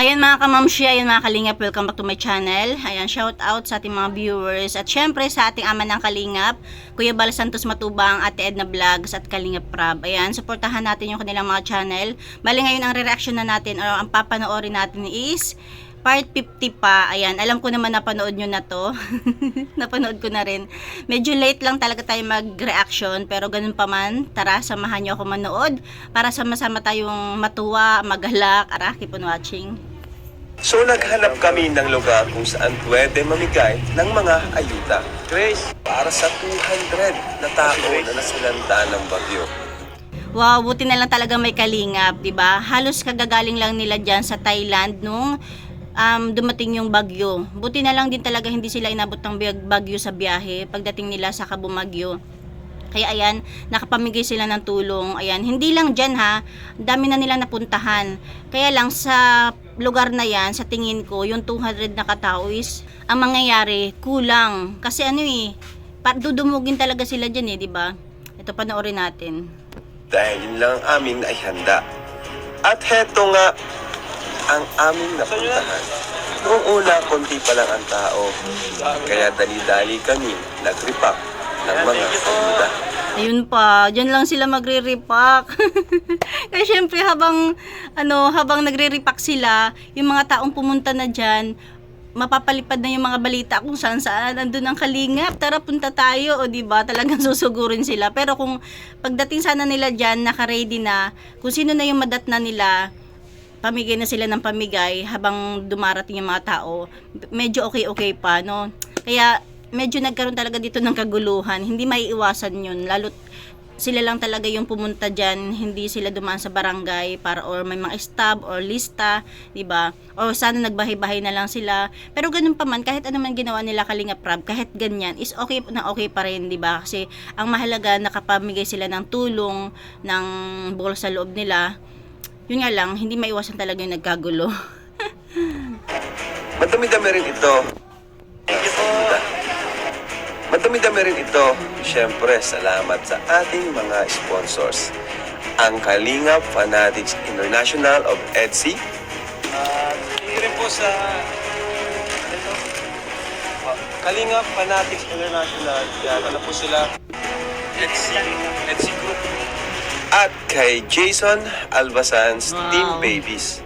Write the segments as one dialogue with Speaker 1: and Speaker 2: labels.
Speaker 1: Ayan mga kamamshi, ayan mga kalingap, welcome back to my channel. Ayan, shout out sa ating mga viewers at syempre sa ating ama ng kalingap, Kuya Bal Santos Matubang, Ate Edna Vlogs at Kalingap Prab. Ayan, supportahan natin yung kanilang mga channel. Bali ngayon ang re-reaction na natin o ang papanoorin natin is part 50 pa. Ayan, alam ko naman napanood nyo na to. napanood ko na rin. Medyo late lang talaga tayo mag-reaction pero ganun pa man, tara samahan nyo ako manood para sama-sama tayong matuwa, magalak. Ara, keep on watching.
Speaker 2: So naghanap kami ng lugar kung saan pwede mamigay ng mga ayuda. Grace, para sa 200 na tao na nasalanta ng bagyo.
Speaker 1: Wow, buti na lang talaga may kalingap, 'di ba? Halos kagagaling lang nila diyan sa Thailand nung um, dumating yung bagyo. Buti na lang din talaga hindi sila inabot ng bag- bagyo sa biyahe pagdating nila sa Kabumagyo. Kaya ayan, nakapamigay sila ng tulong. Ayan, hindi lang dyan ha, dami na nila napuntahan. Kaya lang sa lugar na yan, sa tingin ko, yung 200 na katao is, ang mangyayari, kulang. Kasi ano eh, dudumugin talaga sila dyan eh, di ba? Ito, panoorin natin.
Speaker 2: Dahil yun lang ang amin ay handa. At heto nga ang aming napuntahan. Noong una, konti pa lang ang tao. Kaya dali-dali kami nag-repack ng mga ayuda.
Speaker 1: Ayun pa, dyan lang sila magre-repack. Kaya syempre habang ano, habang nagre-repack sila, yung mga taong pumunta na dyan, mapapalipad na yung mga balita kung saan saan andun ang kalingap. Tara punta tayo, o di ba? Talagang susugurin sila. Pero kung pagdating sana nila dyan, naka-ready na, kung sino na yung madat na nila, pamigay na sila ng pamigay habang dumarating yung mga tao, medyo okay-okay pa, no? Kaya medyo nagkaroon talaga dito ng kaguluhan. Hindi maiiwasan yun. Lalo sila lang talaga yung pumunta dyan, hindi sila dumaan sa barangay para or may mga stab or lista, 'di ba? O sana nagbahay-bahay na lang sila. Pero ganun pa man kahit ano man ginawa nila Kalinga Prab, kahit ganyan is okay na okay pa rin, 'di ba? Kasi ang mahalaga nakapamigay sila ng tulong ng bukol sa loob nila. Yun nga lang, hindi maiwasan talaga yung nagkagulo.
Speaker 2: Madami-dami rin ito. Ayuda. Madami-dami rin ito. Siyempre, salamat sa ating mga sponsors. Ang Kalinga Fanatics International of EDSI,
Speaker 3: At hindi rin po sa ito, ah, Kalinga Fanatics International. Yan, ano po sila? Etsy, Etsy Group.
Speaker 2: at kay Jason Albasan's
Speaker 1: Wow.
Speaker 2: Team Babies.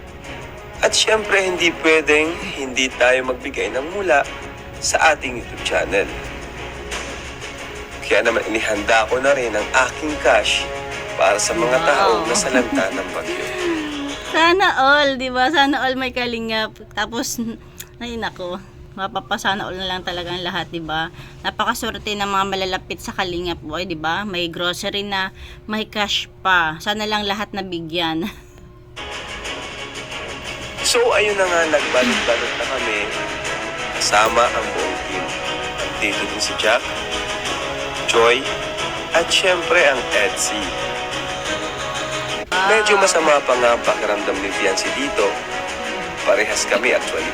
Speaker 2: At syempre, hindi pwedeng hindi tayo magbigay ng mula sa ating YouTube channel. Kaya naman inihanda ko na rin ang aking cash para sa mga
Speaker 1: Wow.
Speaker 2: taong nasalanta ng bagyo.
Speaker 1: Sana all, 'di ba? Sana all may kalingap. Tapos ay nako, mapapasana all na lang talaga ang lahat, 'di ba? Napakaswerte ng mga malalapit sa kalingap boy, 'di ba? May grocery na, may cash pa. Sana lang lahat nabigyan.
Speaker 2: So ayun na nga, nagbalot-balot na kami kasama ang buong team. Dito din si Jack, Joy, at syempre ang Etsy. Medyo masama pa nga ang pakiramdam ni Fiancé dito. Parehas kami actually.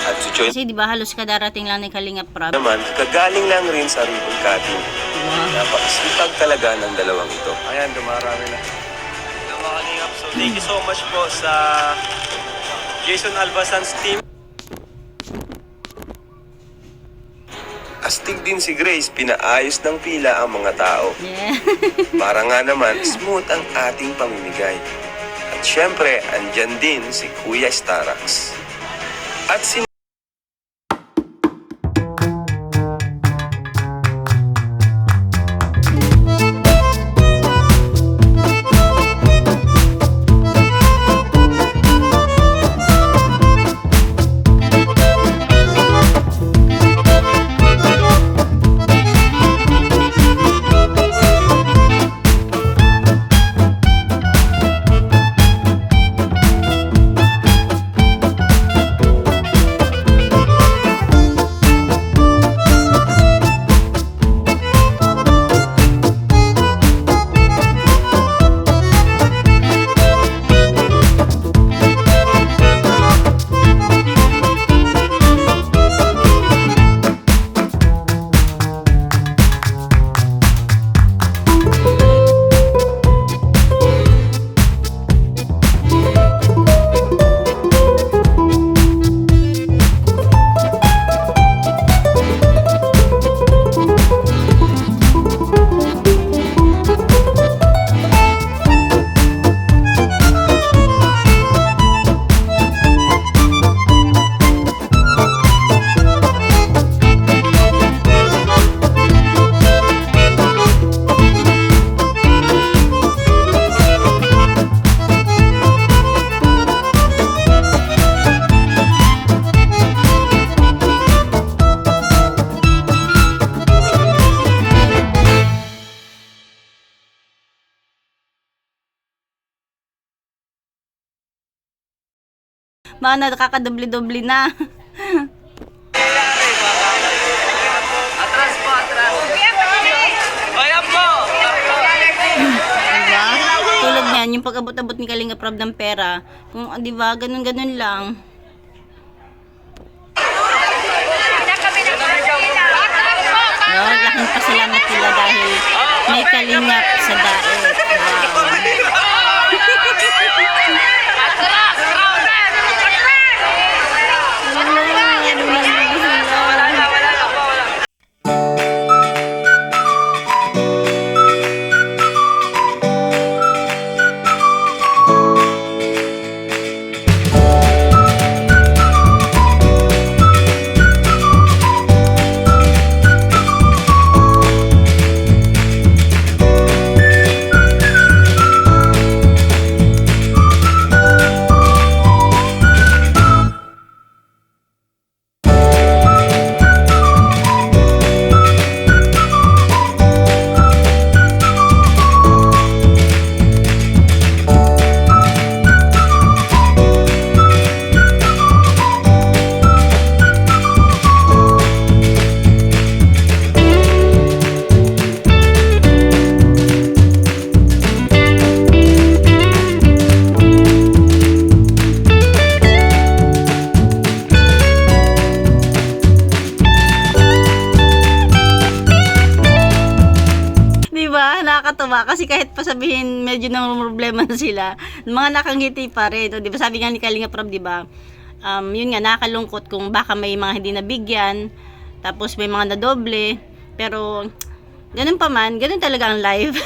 Speaker 2: At si Joy
Speaker 1: Kasi 'di ba halos kadarating lang ni Kalingap Prab.
Speaker 2: naman, kagaling lang rin sa ribbon cutting. Napakasipag talaga ng dalawang ito.
Speaker 3: Ayan, dumarami na. Kalingap. So, thank you so much po sa Jason Albasan's team.
Speaker 2: Din si Grace, pinaayos ng pila ang mga tao.
Speaker 1: Yeah.
Speaker 2: Para nga naman, smooth ang ating pamimigay. At syempre, andyan din si Kuya Starax. At si
Speaker 1: Mga nakakadoble-doble na.
Speaker 3: Atras po, atras. Ayan po!
Speaker 1: Diba? Tulad niyan, yung pag-abot-abot ni Kalinga Prab ng pera, kung, di ba, ganun-ganun lang. No, laking pasalamat nila dahil may kalingap sa daet. Wow. Kasi kahit pa sabihin medyo nang problema sila, mga nakangiti pa rin. Di ba? Sabi nga ni Kalinga Prab, di ba? Um, yun nga, nakakalungkot kung baka may mga hindi nabigyan, tapos may mga nadoble. Pero, ganun pa man, ganun talaga ang life.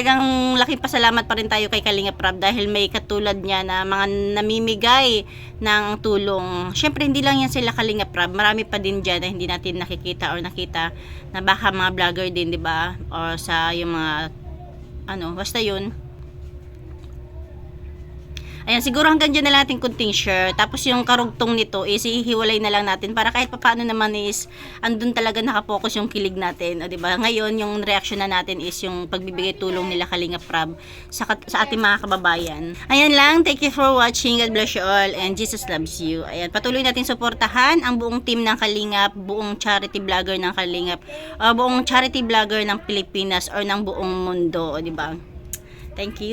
Speaker 1: Talagang laking pasalamat pa rin tayo kay Kalinga Prab dahil may katulad niya na mga namimigay ng tulong. Siyempre, hindi lang yan sila Kalinga Prab. Marami pa din dyan na hindi natin nakikita or nakita na baka mga vlogger din, di ba? O sa yung mga, ano, basta yun. Ayan, siguro hanggang dyan na lang natin kunting share. Tapos yung karugtong nito is ihiwalay na lang natin para kahit papaano naman is andun talaga nakapokus yung kilig natin. O, diba? Ngayon, yung reaction na natin is yung pagbibigay tulong nila Kalinga Prab sa, sa ating mga kababayan. Ayan lang. Thank you for watching. God bless you all and Jesus loves you. Ayan, patuloy natin suportahan ang buong team ng Kalingap, buong charity vlogger ng Kalingap, o buong charity vlogger ng Pilipinas or ng buong mundo. O, diba? Thank you.